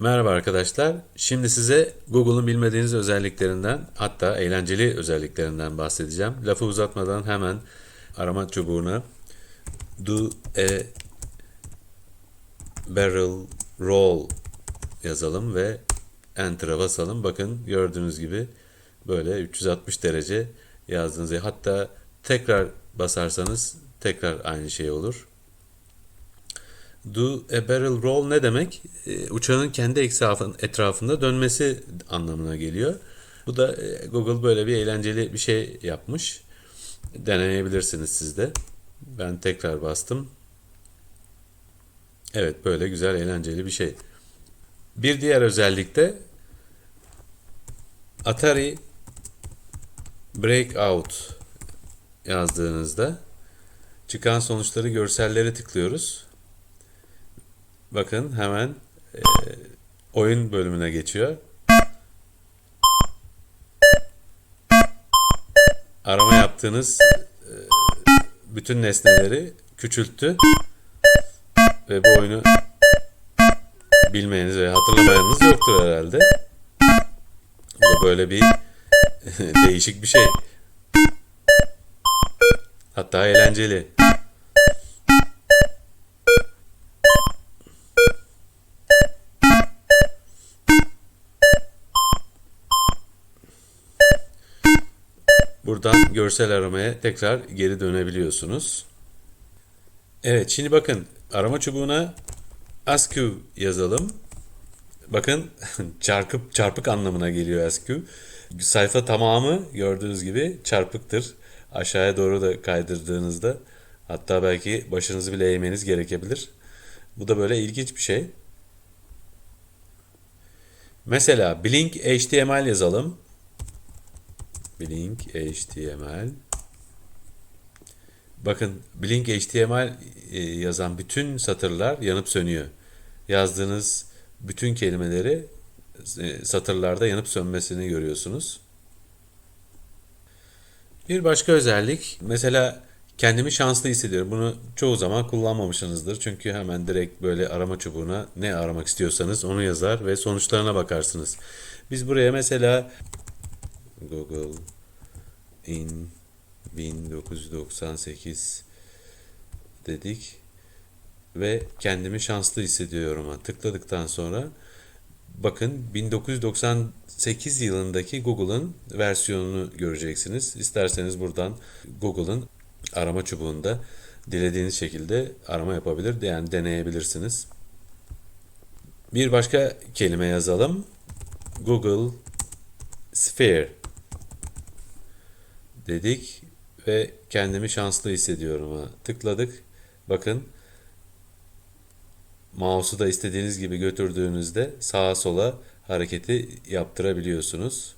Merhaba arkadaşlar. Şimdi size Google'un bilmediğiniz özelliklerinden hatta eğlenceli özelliklerinden bahsedeceğim. Lafı uzatmadan hemen arama çubuğuna do a barrel roll yazalım ve enter'a basalım. Bakın gördüğünüz gibi böyle 360 derece yazdığınız hatta tekrar basarsanız tekrar aynı şey olur. Do a barrel roll ne demek? E, uçağın kendi etrafın- etrafında dönmesi anlamına geliyor. Bu da e, Google böyle bir eğlenceli bir şey yapmış. Deneyebilirsiniz siz de. Ben tekrar bastım. Evet böyle güzel eğlenceli bir şey. Bir diğer özellik de Atari Breakout yazdığınızda çıkan sonuçları görselleri tıklıyoruz. Bakın hemen e, oyun bölümüne geçiyor. Arama yaptığınız e, bütün nesneleri küçülttü ve bu oyunu bilmeyeniz ve hatırlamayanınız yoktur herhalde. Bu da böyle bir değişik bir şey. Hatta eğlenceli. Görsel aramaya tekrar geri dönebiliyorsunuz. Evet şimdi bakın arama çubuğuna ASCII yazalım. Bakın çarpık çarpık anlamına geliyor ASCII. Sayfa tamamı gördüğünüz gibi çarpıktır. Aşağıya doğru da kaydırdığınızda hatta belki başınızı bile eğmeniz gerekebilir. Bu da böyle ilginç bir şey. Mesela Blink HTML yazalım. Blink HTML. Bakın Blink HTML e, yazan bütün satırlar yanıp sönüyor. Yazdığınız bütün kelimeleri e, satırlarda yanıp sönmesini görüyorsunuz. Bir başka özellik mesela kendimi şanslı hissediyorum. Bunu çoğu zaman kullanmamışsınızdır. Çünkü hemen direkt böyle arama çubuğuna ne aramak istiyorsanız onu yazar ve sonuçlarına bakarsınız. Biz buraya mesela Google in 1998 dedik ve kendimi şanslı hissediyorum'a tıkladıktan sonra bakın 1998 yılındaki Google'ın versiyonunu göreceksiniz. İsterseniz buradan Google'ın arama çubuğunda dilediğiniz şekilde arama yapabilir, yani deneyebilirsiniz. Bir başka kelime yazalım. Google Sphere dedik ve kendimi şanslı hissediyorum'a tıkladık. Bakın mouse'u da istediğiniz gibi götürdüğünüzde sağa sola hareketi yaptırabiliyorsunuz.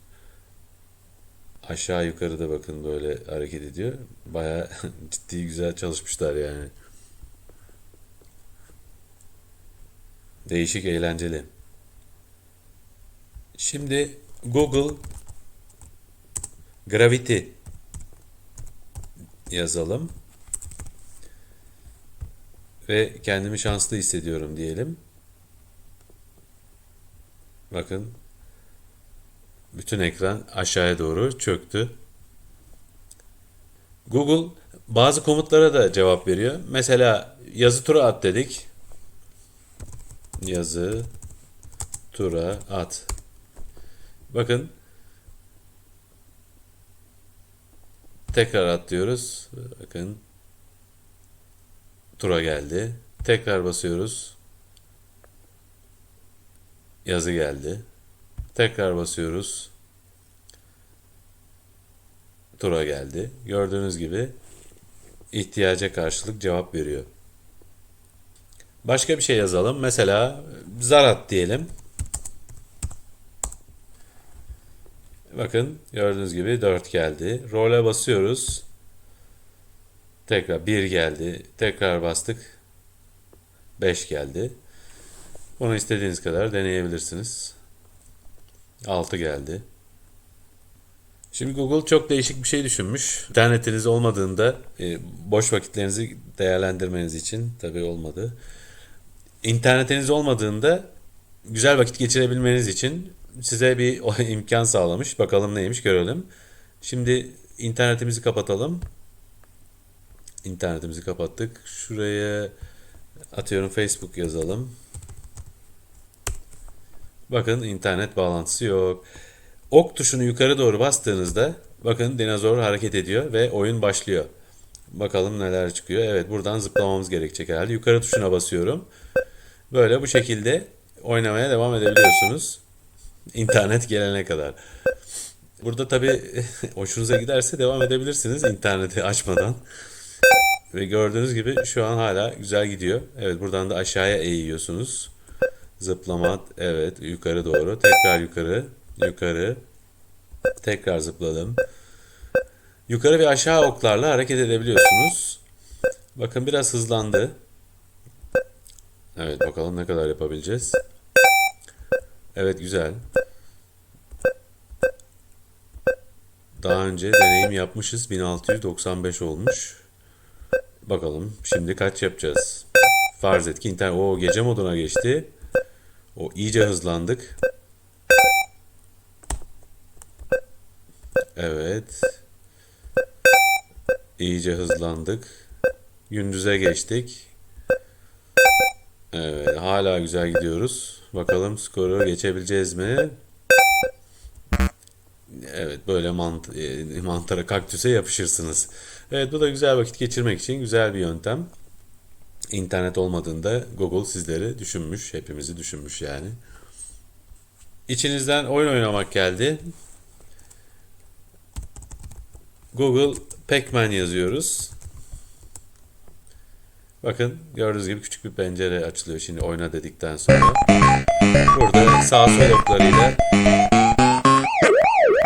Aşağı yukarı da bakın böyle hareket ediyor. Baya ciddi güzel çalışmışlar yani. Değişik, eğlenceli. Şimdi Google Gravity yazalım. Ve kendimi şanslı hissediyorum diyelim. Bakın bütün ekran aşağıya doğru çöktü. Google bazı komutlara da cevap veriyor. Mesela yazı tura at dedik. Yazı tura at. Bakın tekrar atlıyoruz. Bakın tura geldi. Tekrar basıyoruz. Yazı geldi. Tekrar basıyoruz. Tura geldi. Gördüğünüz gibi ihtiyaca karşılık cevap veriyor. Başka bir şey yazalım. Mesela zarat diyelim. Bakın gördüğünüz gibi 4 geldi. Role basıyoruz. Tekrar 1 geldi. Tekrar bastık. 5 geldi. Bunu istediğiniz kadar deneyebilirsiniz. 6 geldi. Şimdi Google çok değişik bir şey düşünmüş. İnternetiniz olmadığında e, boş vakitlerinizi değerlendirmeniz için tabii olmadı. İnternetiniz olmadığında güzel vakit geçirebilmeniz için size bir imkan sağlamış. Bakalım neymiş görelim. Şimdi internetimizi kapatalım. İnternetimizi kapattık. Şuraya atıyorum Facebook yazalım. Bakın internet bağlantısı yok. Ok tuşunu yukarı doğru bastığınızda bakın dinozor hareket ediyor ve oyun başlıyor. Bakalım neler çıkıyor. Evet buradan zıplamamız gerekecek herhalde. Yukarı tuşuna basıyorum. Böyle bu şekilde oynamaya devam edebiliyorsunuz. İnternet gelene kadar. Burada tabii hoşunuza giderse devam edebilirsiniz interneti açmadan. Ve gördüğünüz gibi şu an hala güzel gidiyor. Evet buradan da aşağıya eğiyorsunuz. Zıplama evet yukarı doğru. Tekrar yukarı. Yukarı. Tekrar zıpladım. Yukarı ve aşağı oklarla hareket edebiliyorsunuz. Bakın biraz hızlandı. Evet bakalım ne kadar yapabileceğiz. Evet güzel. Daha önce deneyim yapmışız. 1695 olmuş. Bakalım şimdi kaç yapacağız. Farz et ki internet o gece moduna geçti. O iyice hızlandık. Evet. İyice hızlandık. Gündüze geçtik. Evet, hala güzel gidiyoruz. Bakalım skoru geçebileceğiz mi? Evet, böyle mant e, mantara, kaktüse yapışırsınız. Evet, bu da güzel vakit geçirmek için güzel bir yöntem. İnternet olmadığında Google sizleri düşünmüş, hepimizi düşünmüş yani. İçinizden oyun oynamak geldi. Google Pac-Man yazıyoruz. Bakın gördüğünüz gibi küçük bir pencere açılıyor şimdi oyna dedikten sonra. Burada sağ sol oklarıyla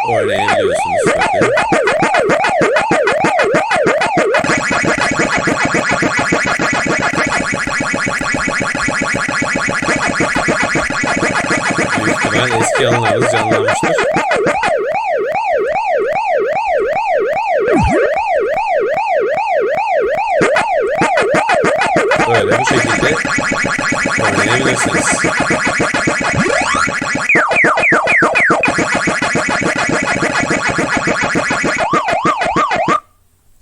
oynayabiliyorsunuz. Bakın. Büyük ihtimal eski anılarınız canlanmıştır. Böyle bu şekilde oynayabilirsiniz.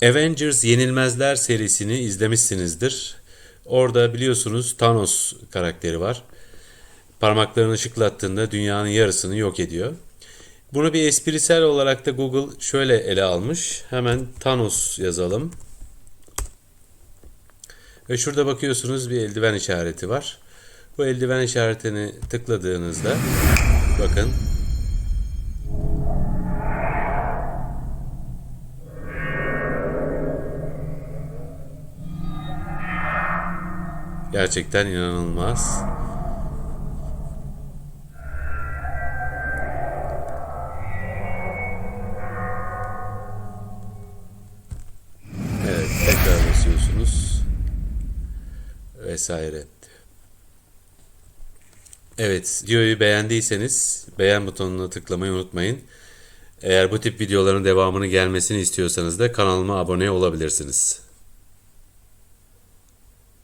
Avengers Yenilmezler serisini izlemişsinizdir. Orada biliyorsunuz Thanos karakteri var. Parmaklarını şıklattığında dünyanın yarısını yok ediyor. Bunu bir esprisel olarak da Google şöyle ele almış. Hemen Thanos yazalım. Ve şurada bakıyorsunuz bir eldiven işareti var. Bu eldiven işaretini tıkladığınızda bakın Gerçekten inanılmaz. Evet, tekrar basıyorsunuz. Vesaire. Evet, videoyu beğendiyseniz beğen butonuna tıklamayı unutmayın. Eğer bu tip videoların devamını gelmesini istiyorsanız da kanalıma abone olabilirsiniz.